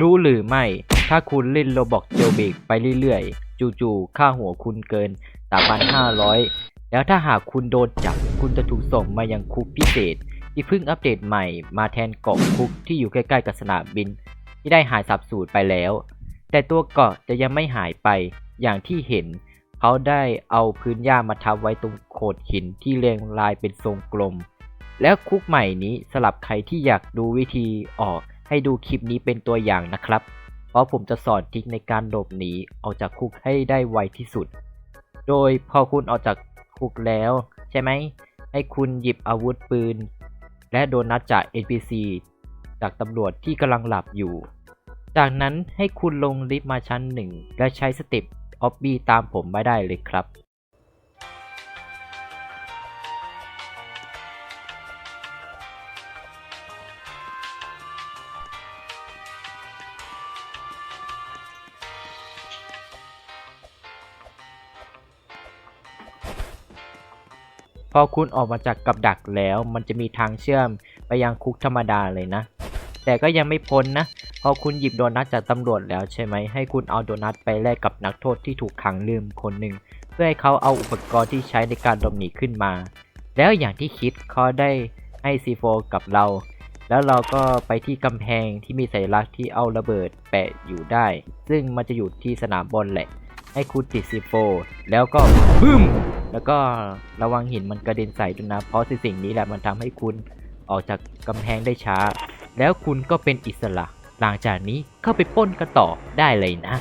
รู้หรือไม่ ถ้าคุณเล่นโรบอกเจลเบกไปเรื่อยๆ จู่ๆ ค่าหัวคุณเกิน 3,500 แล้วถ้าหากคุณโดนจับ คุณจะถูกส่งมายังคุกพิเศษ ที่เพิ่งอัปเดตใหม่มาแทนเกาะคุกที่อยู่ใกล้ๆกับสนามบิน ที่ได้หายสับสูญไปแล้ว แต่ตัวเกาะจะยังไม่หายไป อย่างที่เห็น เขาได้เอาพื้นหญ้ามาทับไว้ตรงโขดหินที่เรียงรายเป็นทรงกลม แล้วคุกใหม่นี้สลับใครที่อยากดูวิธีออก ให้ดูคลิปนี้เป็นตัวอย่างนะครับ เพราะผมจะสอนทิคในการหลบหนีออกจากคุกให้ได้ไวที่สุด โดยพอคุณออกจากคุกแล้ว ใช่ไหม ให้คุณหยิบอาวุธปืน และโดนัทจาก NPC จากตำรวจที่กำลังหลับอยู่ จากนั้นให้คุณลงลิฟต์มาชั้นหนึ่งและใช้สเต็ปออบบี้ตามผมมาได้เลยครับ พอคุณออกมาจากกับดักแล้ว มันจะมีทางเชื่อมไปยังคุกธรรมดาเลยนะ แต่ก็ยังไม่พ้นนะ พอคุณหยิบโดนัทจากตำรวจแล้วใช่ไหม ให้คุณเอาโดนัทไปแลกกับนักโทษที่ถูกขังลืมคนหนึ่ง เพื่อให้เขาเอาอุปกรณ์ที่ใช้ในการหลบหนีขึ้นมา แล้วอย่างที่คิดเขาได้ให้ซีโฟกับเรา แล้วเราก็ไปที่กำแพงที่มีสัญลักษณ์ที่เอาระเบิดแปะอยู่ได้ ซึ่งมันจะอยู่ที่สนามบอลแหละ ให้คุณติดซีโฟแล้วก็บึ้ม แล้วก็ระวังหินมันกระเด็นใส่ด้วยนะ เพราะสิ่งนี้แหละมันทำให้คุณออกจากกำแพงได้ช้า แล้วคุณก็เป็นอิสระ หลังจากนี้เข้าไปป้นกันต่อได้เลยนะ